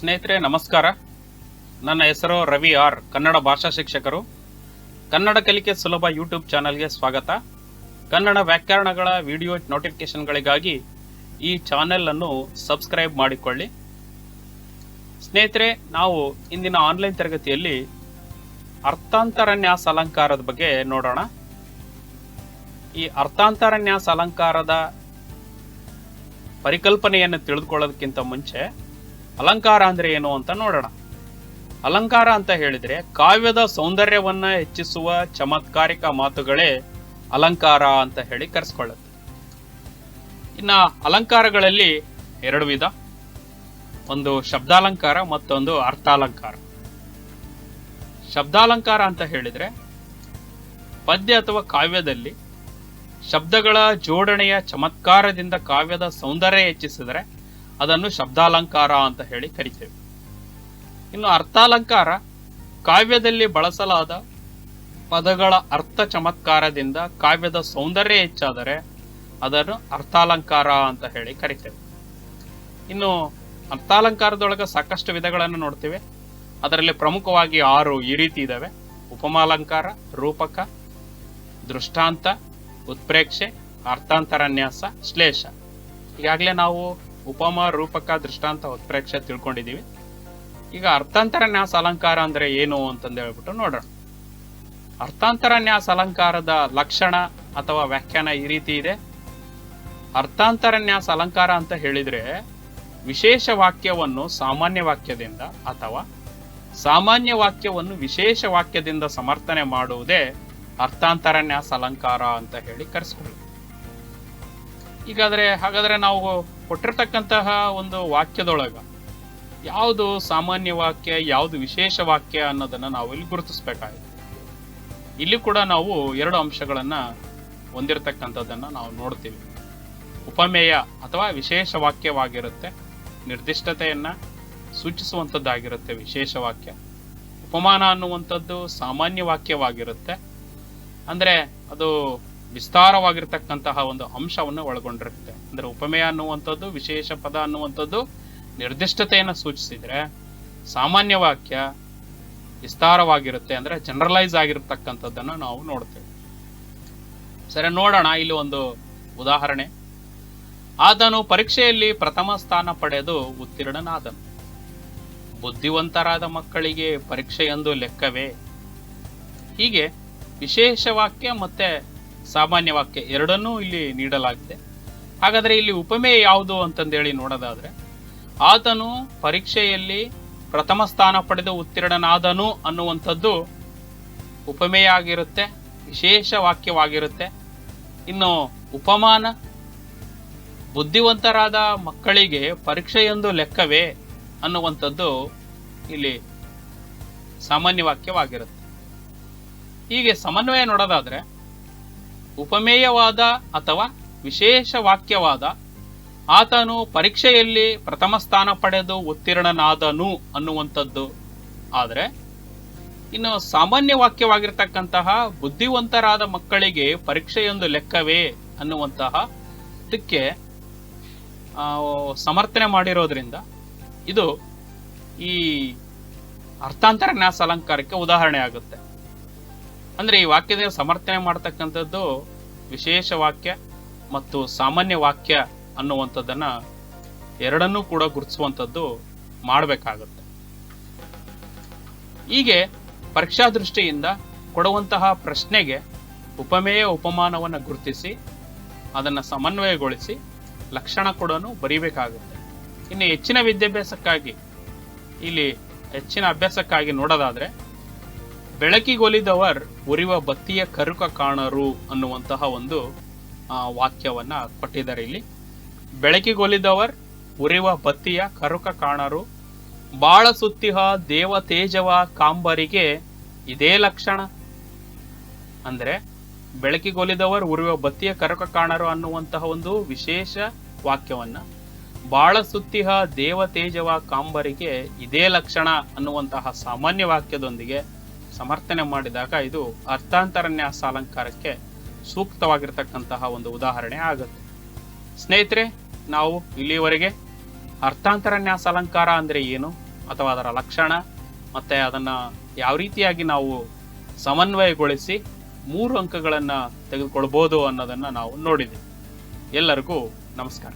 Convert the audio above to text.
ಸ್ನೇಹಿತರೆ, ನಮಸ್ಕಾರ. ನನ್ನ ಹೆಸರು ರವಿ ಆರ್, ಕನ್ನಡ ಭಾಷಾ ಶಿಕ್ಷಕರು. ಕನ್ನಡ ಕಲಿಕೆ ಸುಲಭ ಯೂಟ್ಯೂಬ್ ಚಾನಲ್ಗೆ ಸ್ವಾಗತ. ಕನ್ನಡ ವ್ಯಾಕರಣಗಳ ವಿಡಿಯೋ ನೋಟಿಫಿಕೇಶನ್ಗಳಿಗಾಗಿ ಈ ಚಾನೆಲ್ ಅನ್ನು ಸಬ್ಸ್ಕ್ರೈಬ್ ಮಾಡಿಕೊಳ್ಳಿ. ಸ್ನೇಹಿತರೆ, ನಾವು ಇಂದಿನ ಆನ್ಲೈನ್ ತರಗತಿಯಲ್ಲಿ ಅರ್ಥಾಂತರನ್ಯಾಸ ಅಲಂಕಾರದ ಬಗ್ಗೆ ನೋಡೋಣ. ಈ ಅರ್ಥಾಂತರನ್ಯಾಸ ಅಲಂಕಾರದ ಪರಿಕಲ್ಪನೆಯನ್ನು ತಿಳಿದುಕೊಳ್ಳೋದಕ್ಕಿಂತ ಮುಂಚೆ ಅಲಂಕಾರ ಅಂದ್ರೆ ಏನು ಅಂತ ನೋಡೋಣ. ಅಲಂಕಾರ ಅಂತ ಹೇಳಿದ್ರೆ ಕಾವ್ಯದ ಸೌಂದರ್ಯವನ್ನ ಹೆಚ್ಚಿಸುವ ಚಮತ್ಕಾರಿಕ ಮಾತುಗಳೇ ಅಲಂಕಾರ ಅಂತ ಹೇಳಿ ಕರೆಸ್ಕೊಳ್ಳುತ್ತೆ. ಇನ್ನ ಅಲಂಕಾರಗಳಲ್ಲಿ ಎರಡು ವಿಧ. ಒಂದು ಶಬ್ದಾಲಂಕಾರ, ಮತ್ತೊಂದು ಅರ್ಥಾಲಂಕಾರ. ಶಬ್ದಾಲಂಕಾರ ಅಂತ ಹೇಳಿದ್ರೆ ಪದ್ಯ ಅಥವಾ ಕಾವ್ಯದಲ್ಲಿ ಶಬ್ದಗಳ ಜೋಡಣೆಯ ಚಮತ್ಕಾರದಿಂದ ಕಾವ್ಯದ ಸೌಂದರ್ಯ ಹೆಚ್ಚಿಸಿದರೆ ಅದನ್ನು ಶಬ್ದಾಲಂಕಾರ ಅಂತ ಹೇಳಿ ಕರಿತೇವೆ. ಇನ್ನು ಅರ್ಥಾಲಂಕಾರ ಕಾವ್ಯದಲ್ಲಿ ಬಳಸಲಾದ ಪದಗಳ ಅರ್ಥ ಚಮತ್ಕಾರದಿಂದ ಕಾವ್ಯದ ಸೌಂದರ್ಯ ಹೆಚ್ಚಾದರೆ ಅದನ್ನು ಅರ್ಥಾಲಂಕಾರ ಅಂತ ಹೇಳಿ ಕರಿತೇವೆ. ಇನ್ನು ಅರ್ಥಾಲಂಕಾರದೊಳಗೆ ಸಾಕಷ್ಟು ವಿಧಗಳನ್ನು ನೋಡ್ತೇವೆ. ಅದರಲ್ಲಿ ಪ್ರಮುಖವಾಗಿ ಆರು ಈ ರೀತಿ ಇದ್ದಾವೆ ಉಪಮಾಲಂಕಾರ, ರೂಪಕ, ದೃಷ್ಟಾಂತ, ಉತ್ಪ್ರೇಕ್ಷೆ, ಅರ್ಥಾಂತರನ್ಯಾಸ, ಶ್ಲೇಷ. ಈಗಾಗಲೇ ನಾವು ಉಪಮ ರೂಪಕ ದೃಷ್ಟಾಂತ ಉತ್ಪ್ರೇಕ್ಷೆ ತಿಳ್ಕೊಂಡಿದ್ದೀವಿ. ಈಗ ಅರ್ಥಾಂತರ ನ್ಯಾಸ ಅಲಂಕಾರ ಅಂದ್ರೆ ಏನು ಅಂತಂದು ಹೇಳ್ಬಿಟ್ಟು ನೋಡೋಣ. ಅರ್ಥಾಂತರನ್ಯಾಸ ಅಲಂಕಾರದ ಲಕ್ಷಣ ಅಥವಾ ವ್ಯಾಖ್ಯಾನ ಈ ರೀತಿ ಇದೆ. ಅರ್ಥಾಂತರ ನ್ಯಾಸ ಅಲಂಕಾರ ಅಂತ ಹೇಳಿದ್ರೆ ವಿಶೇಷ ವಾಕ್ಯವನ್ನು ಸಾಮಾನ್ಯ ವಾಕ್ಯದಿಂದ ಅಥವಾ ಸಾಮಾನ್ಯ ವಾಕ್ಯವನ್ನು ವಿಶೇಷ ವಾಕ್ಯದಿಂದ ಸಮರ್ಥನೆ ಮಾಡುವುದೇ ಅರ್ಥಾಂತರ ನ್ಯಾಸ ಅಲಂಕಾರ ಅಂತ ಹೇಳಿ ಕರೆಸ್ಕೊಳ್ಳಿ ಈಗಾದ್ರೆ ಹಾಗಾದರೆ ನಾವು ಕೊಟ್ಟಿರ್ತಕ್ಕಂತಹ ಒಂದು ವಾಕ್ಯದೊಳಗ ಯಾವುದು ಸಾಮಾನ್ಯ ವಾಕ್ಯ, ಯಾವುದು ವಿಶೇಷ ವಾಕ್ಯ ಅನ್ನೋದನ್ನ ನಾವು ಇಲ್ಲಿ ಗುರುತಿಸ್ಬೇಕಾಗಿದೆ. ಇಲ್ಲಿ ಕೂಡ ನಾವು ಎರಡು ಅಂಶಗಳನ್ನ ಹೊಂದಿರತಕ್ಕಂಥದ್ದನ್ನ ನಾವು ನೋಡ್ತೀವಿ. ಉಪಮೇಯ ಅಥವಾ ವಿಶೇಷ ವಾಕ್ಯವಾಗಿರುತ್ತೆ, ನಿರ್ದಿಷ್ಟತೆಯನ್ನ ಸೂಚಿಸುವಂಥದ್ದಾಗಿರುತ್ತೆ ವಿಶೇಷ ವಾಕ್ಯ. ಉಪಮಾನ ಅನ್ನುವಂಥದ್ದು ಸಾಮಾನ್ಯ ವಾಕ್ಯವಾಗಿರುತ್ತೆ. ಅಂದ್ರೆ ಅದು ವಿಸ್ತಾರವಾಗಿರ್ತಕ್ಕಂತಹ ಒಂದು ಅಂಶವನ್ನು ಒಳಗೊಂಡಿರುತ್ತೆ. ಅಂದ್ರೆ ಉಪಮೇಯ ಅನ್ನುವಂಥದ್ದು, ವಿಶೇಷ ಪದ ಅನ್ನುವಂಥದ್ದು ನಿರ್ದಿಷ್ಟತೆಯನ್ನು ಸೂಚಿಸಿದ್ರೆ ಸಾಮಾನ್ಯ ವಾಕ್ಯ ವಿಸ್ತಾರವಾಗಿರುತ್ತೆ ಅಂದ್ರೆ ಜನರಲೈಸ್ ಆಗಿರ್ತಕ್ಕಂಥದ್ದನ್ನು ನಾವು ನೋಡ್ತೇವೆ. ಸರಿ, ನೋಡೋಣ ಇಲ್ಲಿ ಒಂದು ಉದಾಹರಣೆ. ಆತನು ಪರೀಕ್ಷೆಯಲ್ಲಿ ಪ್ರಥಮ ಸ್ಥಾನ ಪಡೆದು ಉತ್ತೀರ್ಣನಾದನು. ಬುದ್ಧಿವಂತರಾದ ಮಕ್ಕಳಿಗೆ ಪರೀಕ್ಷೆಯೊಂದು ಲೆಕ್ಕವೇ? ಹೀಗೆ ವಿಶೇಷ ವಾಕ್ಯ ಮತ್ತೆ ಸಾಮಾನ್ಯ ವಾಕ್ಯ ಎರಡನ್ನೂ ಇಲ್ಲಿ ನೀಡಲಾಗಿದೆ. ಹಾಗಾದರೆ ಇಲ್ಲಿ ಉಪಮೇಯ ಯಾವುದು ಅಂತಂದೇಳಿ ನೋಡೋದಾದ್ರೆ, ಆತನು ಪರೀಕ್ಷೆಯಲ್ಲಿ ಪ್ರಥಮ ಸ್ಥಾನ ಪಡೆದು ಉತ್ತೀರ್ಣನಾದನು ಅನ್ನುವಂಥದ್ದು ಉಪಮೇಯ ಆಗಿರುತ್ತೆ ವಿಶೇಷ ವಾಕ್ಯವಾಗಿರುತ್ತೆ. ಇನ್ನು ಉಪಮಾನ, ಬುದ್ಧಿವಂತರಾದ ಮಕ್ಕಳಿಗೆ ಪರೀಕ್ಷೆಯೊಂದು ಲೆಕ್ಕವೇ ಅನ್ನುವಂಥದ್ದು ಇಲ್ಲಿ ಸಾಮಾನ್ಯ ವಾಕ್ಯವಾಗಿರುತ್ತೆ. ಹೀಗೆ ಸಮನ್ವಯ ನೋಡೋದಾದ್ರೆ ಉಪಮೇಯವಾದ ಅಥವಾ ವಿಶೇಷ ವಾಕ್ಯವಾದ ಆತನು ಪರೀಕ್ಷೆಯಲ್ಲಿ ಪ್ರಥಮ ಸ್ಥಾನ ಪಡೆದು ಉತ್ತೀರ್ಣನಾದನು ಅನ್ನುವಂಥದ್ದು. ಆದರೆ, ಇನ್ನು ಸಾಮಾನ್ಯ ವಾಕ್ಯವಾಗಿರ್ತಕ್ಕಂತಹ ಬುದ್ಧಿವಂತರಾದ ಮಕ್ಕಳಿಗೆ ಪರೀಕ್ಷೆಯೊಂದು ಲೆಕ್ಕವೇ ಅನ್ನುವಂತಹ ಇದಕ್ಕೆ ಸಮರ್ಥನೆ ಮಾಡಿರೋದ್ರಿಂದ ಇದು ಈ ಅರ್ಥಾಂತರ ನ್ಯಾಸ ಅಲಂಕಾರಕ್ಕೆ ಉದಾಹರಣೆ ಆಗುತ್ತೆ. ಅಂದ್ರೆ ಈ ವಾಕ್ಯದ ಸಮರ್ಥನೆ ಮಾಡತಕ್ಕಂಥದ್ದು ವಿಶೇಷ ವಾಕ್ಯ ಮತ್ತು ಸಾಮಾನ್ಯ ವಾಕ್ಯ ಅನ್ನುವಂಥದ್ದನ್ನ ಎರಡನ್ನೂ ಕೂಡ ಗುರುತಿಸುವಂಥದ್ದು ಮಾಡಬೇಕಾಗುತ್ತೆ. ಹೀಗೆ ಪರೀಕ್ಷಾ ದೃಷ್ಟಿಯಿಂದ ಕೊಡುವಂತಹ ಪ್ರಶ್ನೆಗೆ ಉಪಮೇಯ ಉಪಮಾನವನ್ನು ಗುರುತಿಸಿ, ಅದನ್ನು ಸಮನ್ವಯಗೊಳಿಸಿ ಲಕ್ಷಣ ಕೂಡ ಬರೀಬೇಕಾಗುತ್ತೆ. ಇನ್ನು ಹೆಚ್ಚಿನ ವಿದ್ಯಾಭ್ಯಾಸಕ್ಕಾಗಿ, ಇಲ್ಲಿ ಹೆಚ್ಚಿನ ಅಭ್ಯಾಸಕ್ಕಾಗಿ ನೋಡೋದಾದ್ರೆ ಬೆಳಕಿಗೊಲಿದವರ್ ಉರಿವ ಬತ್ತಿಯ ಕರುಕ ಕಾಣರು ಅನ್ನುವಂತಹ ಒಂದು ವಾಕ್ಯವನ್ನ ಕೊಟ್ಟಿದ್ದಾರೆ ಇಲ್ಲಿ. ಬೆಳಕಿಗೊಲಿದವರ್ ಉರಿವ ಬತ್ತಿಯ ಕರುಕ ಕಾಣರು. ಬಾಳ ಸುತ್ತಿಹ ದೇವ ತೇಜವ ಕಾಂಬರಿಗೆ ಇದೇ ಲಕ್ಷಣ. ಅಂದ್ರೆ ಬೆಳಕಿಗೊಲಿದವರು ಉರಿವ ಬತ್ತಿಯ ಕರಕ ಕಾಣರು ಅನ್ನುವಂತಹ ಒಂದು ವಿಶೇಷ ವಾಕ್ಯವನ್ನ. ಬಾಳ ಸುತ್ತಿಹ ದೇವ ತೇಜವ ಕಾಂಬರಿಗೆ ಇದೇ ಲಕ್ಷಣ ಅನ್ನುವಂತಹ ಸಾಮಾನ್ಯ ವಾಕ್ಯದೊಂದಿಗೆ ಸಮರ್ಥನೆ ಮಾಡಿದಾಗ ಇದು ಅರ್ಥಾಂತರನ್ಯಾಸ ಅಲಂಕಾರಕ್ಕೆ ಸೂಕ್ತವಾಗಿರ್ತಕ್ಕಂತಹ ಒಂದು ಉದಾಹರಣೆ ಆಗುತ್ತೆ. ಸ್ನೇಹಿತರೆ, ನಾವು ಇಲ್ಲಿಯವರೆಗೆ ಅರ್ಥಾಂತರನ್ಯಾಸ ಅಲಂಕಾರ ಅಂದ್ರೆ ಏನು ಅಥವಾ ಅದರ ಲಕ್ಷಣ ಮತ್ತು ಅದನ್ನು ಯಾವ ರೀತಿಯಾಗಿ ನಾವು ಸಮನ್ವಯಗೊಳಿಸಿ ಮೂರು ಅಂಕಗಳನ್ನು ತೆಗೆದುಕೊಳ್ಬೋದು ಅನ್ನೋದನ್ನು ನಾವು ನೋಡಿದ್ದೀವಿ. ಎಲ್ಲರಿಗೂ ನಮಸ್ಕಾರ.